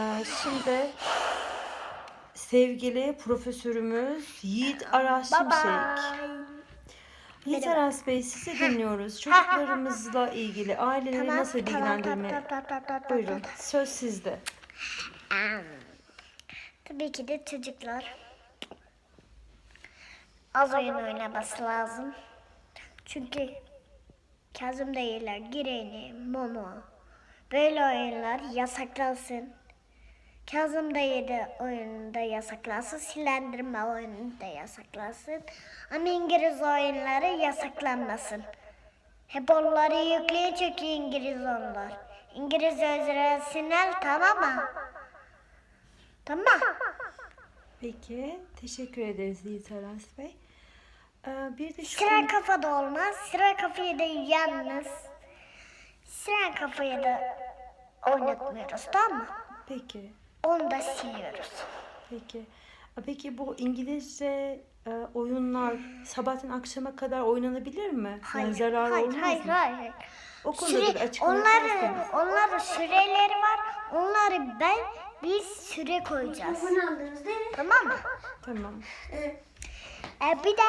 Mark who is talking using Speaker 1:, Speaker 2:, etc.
Speaker 1: Ee, Şimdi sevgili profesörümüz Yiğit Aras Şimşek. Yiğit Aras Bey sizi dinliyoruz. Çocuklarımızla ilgili aileleri
Speaker 2: Tamam,
Speaker 1: nasıl
Speaker 2: tamam,
Speaker 1: bilgilendirme?
Speaker 2: tamam, tamam, tamam, tamam,
Speaker 1: Buyurun söz sizde.
Speaker 2: Tabii ki de çocuklar az oyun oynaması lazım. Çünkü Kazım değiller, Gireni, Momo böyle oyunlar yasaklansın. Kazım da oyununda yasaklansın, silendirme oyunu da yasaklansın. Ama İngiliz oyunları yasaklanmasın. Hep onları yükleyin çünkü İngiliz onlar. İngiliz öğrensinler tamam mı? Tamam.
Speaker 1: Peki teşekkür ederiz Yiğit Aras Bey. Ee, bir de şu
Speaker 2: Sıra kafada olmaz. Sıra kafayı da yalnız. Sıra kafayı da oynatmıyoruz tamam mı?
Speaker 1: Peki.
Speaker 2: Onu da siliyoruz.
Speaker 1: Peki. Aa, Peki bu İngilizce e, oyunlar sabahtan akşama kadar oynanabilir mi?
Speaker 2: Hayır,
Speaker 1: yani zarar
Speaker 2: hayır,
Speaker 1: olmaz
Speaker 2: hayır,
Speaker 1: mı?
Speaker 2: hayır.
Speaker 1: O konuda bir
Speaker 2: Süre,
Speaker 1: açıklama
Speaker 2: onların, onların süreleri var. Onları ben biz süre koyacağız. Tamam mı?
Speaker 1: Tamam.
Speaker 2: Ee, bir de